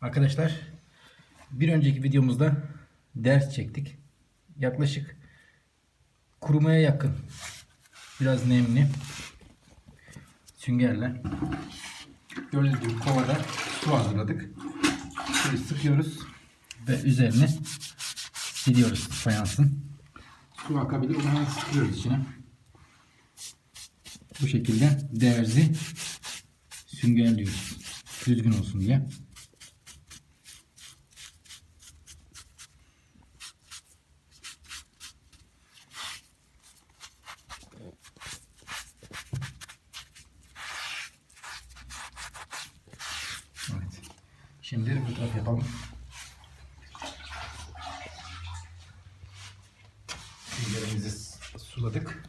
Arkadaşlar bir önceki videomuzda ders çektik. Yaklaşık kurumaya yakın biraz nemli süngerle gördüğünüz gibi kovada su hazırladık. Şöyle sıkıyoruz ve üzerine siliyoruz fayansın. Su akabilir. Onu hemen sıkıyoruz içine. Bu şekilde derzi süngerliyoruz. Düzgün olsun diye. Şimdi bu taraf yapalım. Süngerimizi suladık.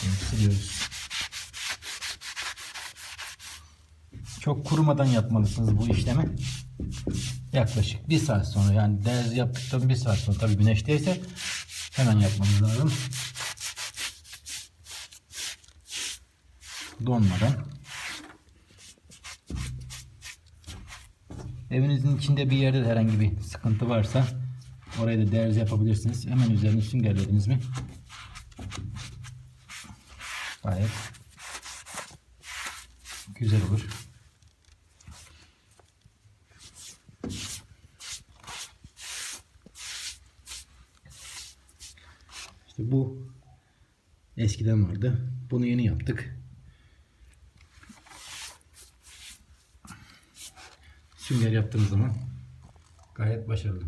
Şimdi siliyoruz. Çok kurumadan yapmalısınız bu işlemi. Yaklaşık bir saat sonra yani derzi yaptıktan bir saat sonra tabii güneşteyse hemen yapmamız lazım. Donmadan. Evinizin içinde bir yerde de herhangi bir sıkıntı varsa oraya da derzi yapabilirsiniz. Hemen üzerine süngerlediniz mi? Gayet güzel olur. İşte bu eskiden vardı. Bunu yeni yaptık. Sünger yaptığımız zaman gayet başarılı.